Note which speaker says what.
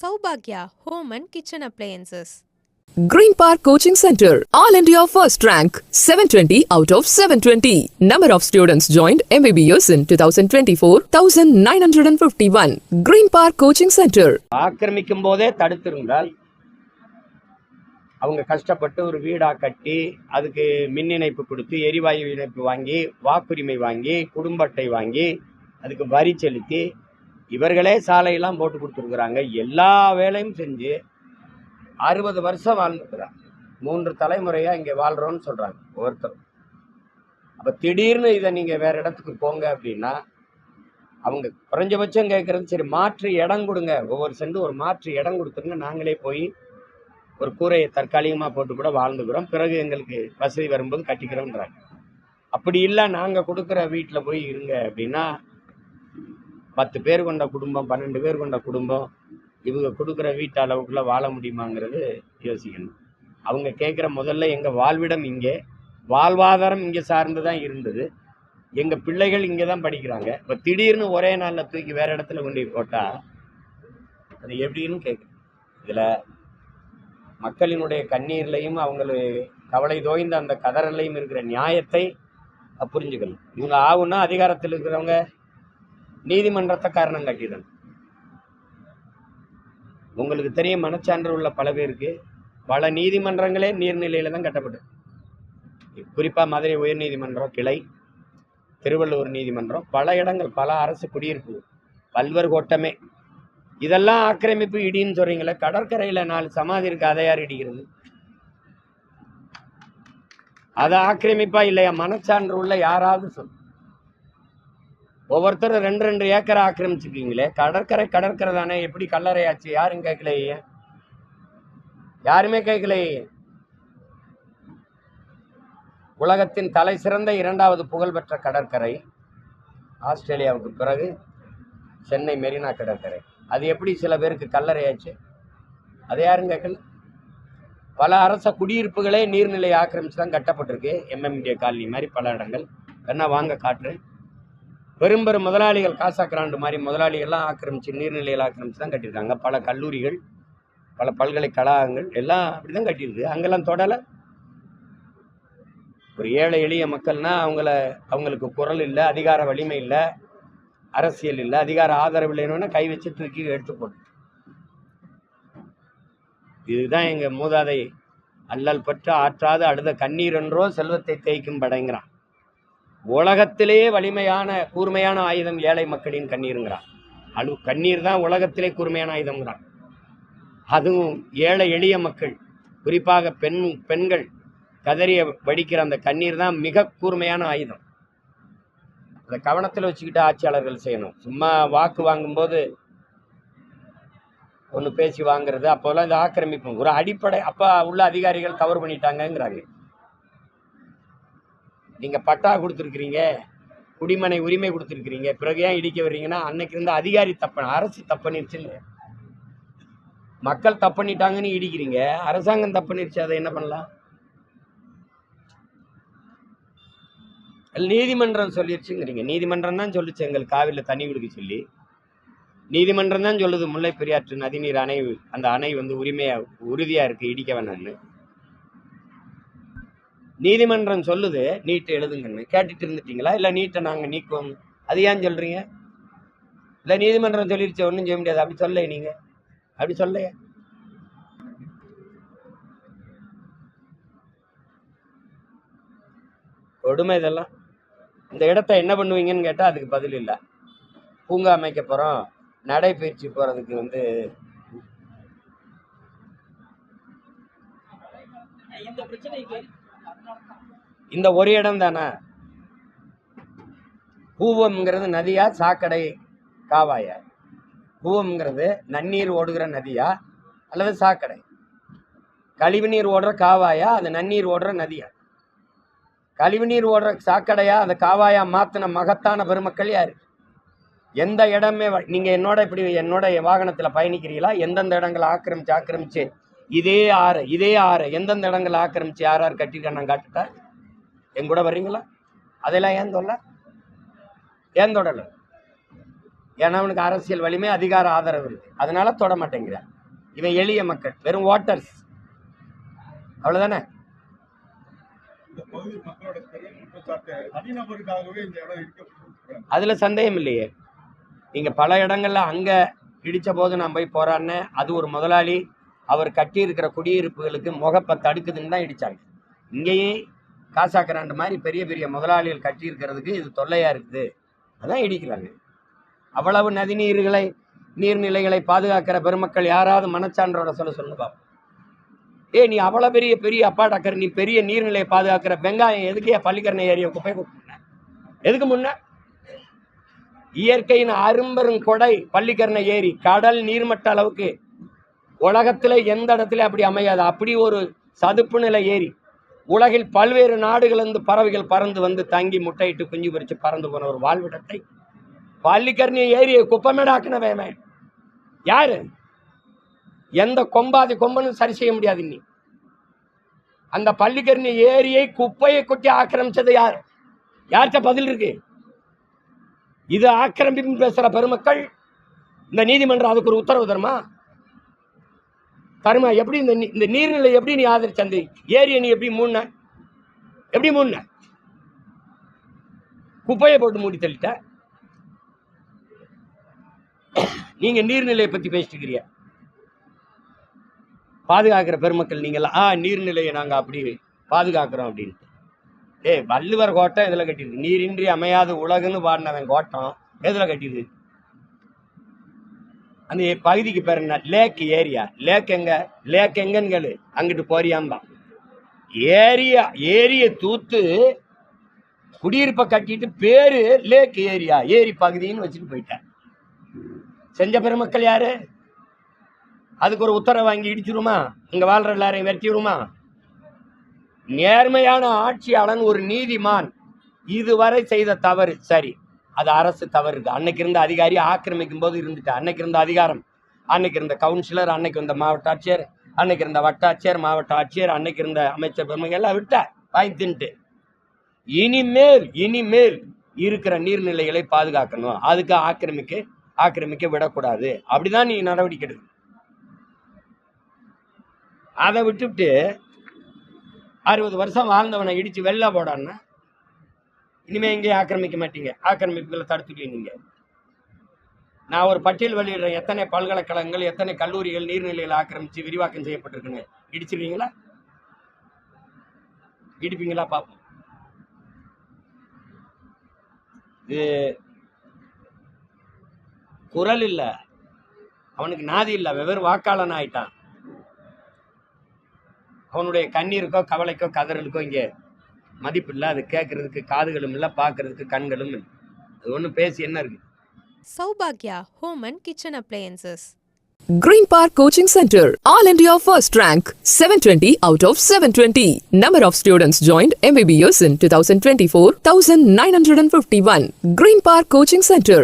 Speaker 1: Saubhagya Home and Kitchen Appliances.
Speaker 2: Green Park Coaching Center, All India First Rank, 720 out of 720. Number of students joined MBBS in 2024, 1951. Green Park Coaching Center.
Speaker 3: ஆக்கிரமிக்கும் போதே தடுத்திருந்தால் அவங்க கஷ்டப்பட்டு ஒரு வீடா கட்டி அதுக்கு மின் இணைப்பு கொடுத்து எரிவாயு இணைப்பு வாங்கி வாக்குரிமை வாங்கி குடும்ப அட்டை வாங்கி அதுக்கு வரி செலுத்தி இவர்களே சாலையெல்லாம் போட்டு கொடுத்துருக்குறாங்க. எல்லா வேலையும் செஞ்சு அறுபது வருஷம் வாழ்ந்துருக்குறாங்க மூன்று தலைமுறையாக இங்கே வாழ்கிறோன்னு சொல்கிறாங்க ஒவ்வொருத்தரும். அப்போ திடீர்னு இதை நீங்கள் வேறு இடத்துக்கு போங்க அப்படின்னா அவங்க குறைஞ்சபட்சம் கேட்குறது சரி மாற்று இடம் கொடுங்க. ஒவ்வொரு செண்டு ஒரு மாற்று இடம் கொடுத்துருங்க. நாங்களே போய் ஒரு கூரையை தற்காலிகமாக போட்டு கூட வாழ்ந்துக்கிறோம். பிறகு எங்களுக்கு வசதி வரும்போது கட்டிக்கிறோன்றாங்க அப்படி இல்லை நாங்கள் கொடுக்குற வீட்டில் போய் இருங்க அப்படின்னா பத்து பேர் கொண்ட குடும்பம் பன்னெண்டு பேர் கொண்ட குடும்பம் இவங்க கொடுக்குற வீட்டு அளவுக்குள்ளே வாழ முடியுமாங்கிறது யோசிக்கணும். அவங்க கேட்குற முதல்ல எங்கள் வாழ்விடம் இங்கே வாழ்வாதாரம் இங்கே சார்ந்து தான் இருந்தது. எங்கள் பிள்ளைகள் இங்கே தான் படிக்கிறாங்க. இப்போ திடீர்னு ஒரே நாளில் தூக்கி வேறு இடத்துல கொண்டு போட்டால் அது எப்படின்னு கேட்குறேன் இதில் மக்களினுடைய கண்ணீர்லையும் அவங்களு கவலை தோய்ந்த அந்த கதறலையும் இருக்கிற நியாயத்தை புரிஞ்சுக்கணும். இவங்க ஆகுன்னா அதிகாரத்தில் இருக்கிறவங்க நீதிமன்றத்தை காரணம் காட்டிடணும் உங்களுக்கு தெரியும் மனச்சான்று உள்ள பல பேருக்கு பல நீதிமன்றங்களே நீர்நிலையில தான் கட்டப்பட்டு குறிப்பாக மதுரை உயர்நீதிமன்றம் கிளை திருவள்ளூர் நீதிமன்றம் பல இடங்கள் பல அரசு குடியிருப்பு பல்வர் கோட்டமே. இதெல்லாம் ஆக்கிரமிப்பு இடின்னு சொல்கிறீங்களே கடற்கரையில் நாலு சமாதி இருக்கு அதை யார் இடிக்கிறது? அதை ஆக்கிரமிப்பா இல்லையா? மனச்சான்று உள்ள யாராவது சொல். ஒவ்வொருத்தரும் ரெண்டு ரெண்டு ஏக்கரை ஆக்கிரமிச்சுக்கிங்களே கடற்கரை கடற்கரை தானே. எப்படி கல்லறையாச்சு? யாரும் கேட்கலையே யாருமே கேட்கலையே உலகத்தின் தலை சிறந்த இரண்டாவது புகழ்பெற்ற கடற்கரை ஆஸ்திரேலியாவுக்கு பிறகு சென்னை மெரினா கடற்கரை. அது எப்படி சில பேருக்கு கல்லறையாச்சு? அதை யாரும் கேட்கல. பல அரச குடியிருப்புகளே நீர்நிலை ஆக்கிரமிச்சு தான் கட்டப்பட்டிருக்கு. எம்எம்டிஏ காலனி மாதிரி பல இடங்கள். வேணா வாங்க காட்டுறேன். பெரும் பெரும் முதலாளிகள் காசா கிராண்டு மாதிரி முதலாளிகள்லாம் ஆக்கிரமிச்சு நீர்நிலைகள் ஆக்கிரமிச்சு தான் கட்டியிருக்காங்க. பல கல்லூரிகள் பல பல்கலைக்கழகங்கள் எல்லாம் அப்படி தான் கட்டியிருக்கு. அங்கெல்லாம் தொடலை. ஒரு ஏழை எளிய மக்கள்னா அவங்கள அவங்களுக்கு குரல் இல்லை அதிகார வலிமை இல்லை அரசியல் இல்லை அதிகார ஆதரவு இல்லைன்னு கை வச்சு தூக்கி எடுத்து போட்டு இதுதான் எங்கள் மூதாதை அல்லல் பற்று ஆற்றாது அழுத கண்ணீர் என்றோ செல்வத்தை தேய்க்கும் படைங்கிறான். உலகத்திலேயே வலிமையான கூர்மையான ஆயுதம் ஏழை மக்களின் கண்ணீருங்கிறான். அழு கண்ணீர் தான் உலகத்திலே கூர்மையான ஆயுதம்ங்கிறான். அதுவும் ஏழை எளிய மக்கள் குறிப்பாக பெண் பெண்கள் கதறிய வடிக்கிற அந்த கண்ணீர் தான் மிக கூர்மையான ஆயுதம். அதை கவனத்தில் வச்சுக்கிட்டு ஆட்சியாளர்கள் செய்யணும். சும்மா வாக்கு வாங்கும்போது ஒன்று பேசி வாங்குறது அப்போல்லாம் இந்த ஆக்கிரமிப்பு ஒரு அடிப்படை அப்போ உள்ள அதிகாரிகள் தவறு பண்ணிட்டாங்கங்கிறாங்க நீங்கள் பட்டா கொடுத்துருக்குறீங்க குடிமனை உரிமை கொடுத்துருக்குறீங்க பிறகு ஏன் இடிக்க வர்றீங்கன்னா அன்னைக்கு இருந்த அதிகாரி தப்பன் அரசு தப்பனிருச்சுன்னு மக்கள் தப்பண்ணிட்டாங்கன்னு இடிக்கிறீங்க அரசாங்கம் தப்பண்ணிருச்சு அதை என்ன பண்ணலாம்? நீதிமன்றம் சொல்லிருச்சுங்கிறீங்க. நீதிமன்றம் தான் சொல்லிச்சு எங்கள் காவிரியில் தண்ணி கொடுக்க சொல்லி. நீதிமன்றம் தான் சொல்லுது முல்லை பெரியாற்று நதிநீர் அணை அந்த அணை வந்து உரிமையாக உறுதியாக இருக்குது இடிக்க வேணாம்னு. நீதிமன்றம் சொல்லுது நீட்டு எழுதுங்கன்னு. கேட்டுட்டு இருந்துட்டீங்களா? இல்லை நீட்டை நாங்கள் நீக்குவோம். அது ஏன் சொல்கிறீங்க இல்லை நீதிமன்றம் சொல்லிருச்சு ஒன்றும் செய்ய முடியாது. அப்படி சொல்ல நீங்கள் அப்படி சொல்லையே கொடுமை இதெல்லாம். இந்த இடத்த என்ன பண்ணுவீங்கன்னு கேட்டால் அதுக்கு பதில் இல்லை. பூங்கா அமைக்க போகிறோம் நடைபயிற்சி போகிறதுக்கு வந்து இந்த ஒரு இடம் தானே? பூவம்ங்கிறது நதியா சாக்கடை காவாயா? பூவம்ங்கிறது நன்னீர் ஓடுகிற நதியா அல்லது சாக்கடை? கழிவுநீர் ஓடுற காவாயா அது நன்னீர் ஓடுற நதியா? கழிவுநீர் ஓடுற சாக்கடையா அந்த காவாயா மாத்தின மகத்தான பெருமக்கள் யாரு? எந்த இடமே நீங்கள் நீங்க என்னோட இப்படி என்னோட வாகனத்துல பயணிக்கிறீங்களா? எந்தெந்த இடங்களை ஆக்கிரமிச்சு ஆக்கிரமிச்சு இதே ஆறு இதே ஆறு எந்தெந்த இடங்களை ஆக்கிரமிச்சு யார் யார் கட்டிருக்கா நான் காட்டுட்டா என் கூட வர்றீங்களா? அதெல்லாம் ஏன் சொல்ல ஏன் தொடல? ஏன்னா அவனுக்கு அரசியல் வலிமை அதிகார ஆதரவு இருக்கு. அதனால தொட மாட்டேங்கிறான் இவன் எளிய மக்கள் வெறும்
Speaker 4: இடம் இடிக்கப்பட்டிருக்கிறாங்க
Speaker 3: அதுல சந்தேகம் இல்லையே. நீங்க பல இடங்கள்ல அங்க இடிச்ச போது நான் போய் போறான்னே அது ஒரு முதலாளி அவர் கட்டியிருக்கிற குடியிருப்புகளுக்கு முகப்பை தடுக்குதுன்னு தான் இடிச்சாங்க. காசா காசாக்கராண்டு மாதிரி பெரிய பெரிய முதலாளிகள் கட்டியிருக்கிறதுக்கு இது தொல்லையாக இருக்குது. அதான் இடிக்கிறாங்க. அவ்வளவு நதிநீர்களை நீர்நிலைகளை பாதுகாக்கிற பெருமக்கள் யாராவது மனச்சான்றோட சொல்ல சொல்லு பார்ப்போம் ஏய் நீ அவ்வளோ பெரிய பெரிய அப்பாடாக்கர் நீ பெரிய நீர்நிலையை பாதுகாக்கிற வெங்காயம் எதுக்கே பள்ளிக்கரணை ஏரிய குப்பை கொட்டின எதுக்கு முன்ன? இயற்கையின் அரும்பெரும் கொடை பள்ளிக்கரணை ஏரி கடல் நீர்மட்ட அளவுக்கு உலகத்தில் எந்த இடத்துல அப்படி அமையாது. அப்படி ஒரு சதுப்பு நிலை ஏரி உலகில் பல்வேறு நாடுகளிலிருந்து பறவைகள் பறந்து வந்து தங்கி முட்டையிட்டு குஞ்சு பறித்து பறந்து போன ஒரு வாழ்விடத்தை பள்ளிக்கரணை ஏரியை குப்பமேடாக்குனவே யாரு? எந்த கொம்பாதி கொம்பனும் சரி செய்ய முடியாது இன்னி அந்த பள்ளிக்கரணை ஏரியை குப்பையை கொட்டி ஆக்கிரமிச்சது யார்? யார்கிட்ட பதில் இருக்கு? இது ஆக்கிரமிப்பு பேசுகிற பெருமக்கள் இந்த நீதிமன்றம் அதுக்கு ஒரு உத்தரவு தருமா? தருமா எப்படி இந்த இந்த நீர்நிலை எப்படி நீ ஆதரிச்ச அந்த ஏரியை நீ எப்படி மூண எப்படி மூண குப்பையை போட்டு மூடி தள்ளிட்ட. நீங்க நீர்நிலையை பத்தி பேசிட்டு இருக்கிறீங்க. பாதுகாக்கிற பெருமக்கள் நீங்கள் ஆ நீர்நிலையை நாங்க அப்படி பாதுகாக்கிறோம் அப்படின்ட்டு. ஏய் வள்ளுவர் கோட்டம் இதில் கட்டியிருக்கு? நீரின்றி அமையாது உலகுன்னு பாடினவன் கோட்டம் எதில் கட்டியிருக்கு? அந்த பகுதிக்கு பேர் என்ன? லேக் ஏரியா லேக் எங்க? லேக் எங்கன்னு கேளு. அங்கிட்டு போறியாம்பா. ஏரியா ஏரிய தூத்து குடியிருப்பை கட்டிட்டு பேரு லேக் ஏரியா ஏரி பகுதின்னு வச்சுட்டு போயிட்டேன் செஞ்ச பெருமக்கள் யாரு? அதுக்கு ஒரு உத்தரவு வாங்கி இடிச்சிருமா? இங்க வாழ்ற எல்லாரையும் விரட்டிடுமா நேர்மையான ஆட்சியாளன் ஒரு நீதிமான். இதுவரை செய்த தவறு. சரி. அது அரசு தவறு இருக்கு அன்னைக்கு இருந்த அதிகாரி ஆக்கிரமிக்கும் போது இருந்துட்டு அன்னைக்கு இருந்த அதிகாரம் அன்னைக்கு இருந்த கவுன்சிலர் அன்னைக்கு இருந்த மாவட்ட ஆட்சியர் அன்னைக்கு இருந்த வட்டாட்சியர் மாவட்ட ஆட்சியர் அன்னைக்கு இருந்த அமைச்சர் பெருமைகள் எல்லாம் விட்ட வாங்கி தின்ட்டு இனிமேல் இனிமேல் இருக்கிற நீர்நிலைகளை பாதுகாக்கணும். அதுக்கு ஆக்கிரமிக்க ஆக்கிரமிக்க விடக்கூடாது. அப்படிதான் நீ நடவடிக்கை எடுக்கணும். அதை விட்டுவிட்டு அறுபது வருஷம் வாழ்ந்தவனை இடிச்சு வெளில போடான்னா இனிமேல் எங்கேயும் ஆக்கிரமிக்க மாட்டீங்க. ஆக்கிரமிப்புகளை தடுத்துட்டீங்க நீங்கள் நான் ஒரு பட்டியல் வெளியிடுறேன். எத்தனை பல்கலைக்கழகங்கள் எத்தனை கல்லூரிகள் நீர்நிலைகள் ஆக்கிரமித்து விரிவாக்கம் செய்யப்பட்டிருக்குன்னு. இடிச்சிருவீங்களா? இடிப்பீங்களா? பார்ப்போம் இது குரல் இல்லை. அவனுக்கு நாதி இல்லை. வெவ்வேறு வாக்காளன் ஆயிட்டான். அவனுடைய கண்ணீருக்கோ கவலைக்கோ கதறலுக்கோ இங்கே மதிப்பு இல்லை அது கேட்கறதுக்கு காதுகளும் இல்லை பார்க்கறதுக்கு கண்களும் இல்லை அது ஒன்றும் பேசி என்ன இருக்கு
Speaker 1: Saubhagya Home and Kitchen Appliances.
Speaker 2: Green Park Coaching Center, All India First Rank, 720 out of 720. Number of students joined MBBS in 2024, 1951. Green Park Coaching Center,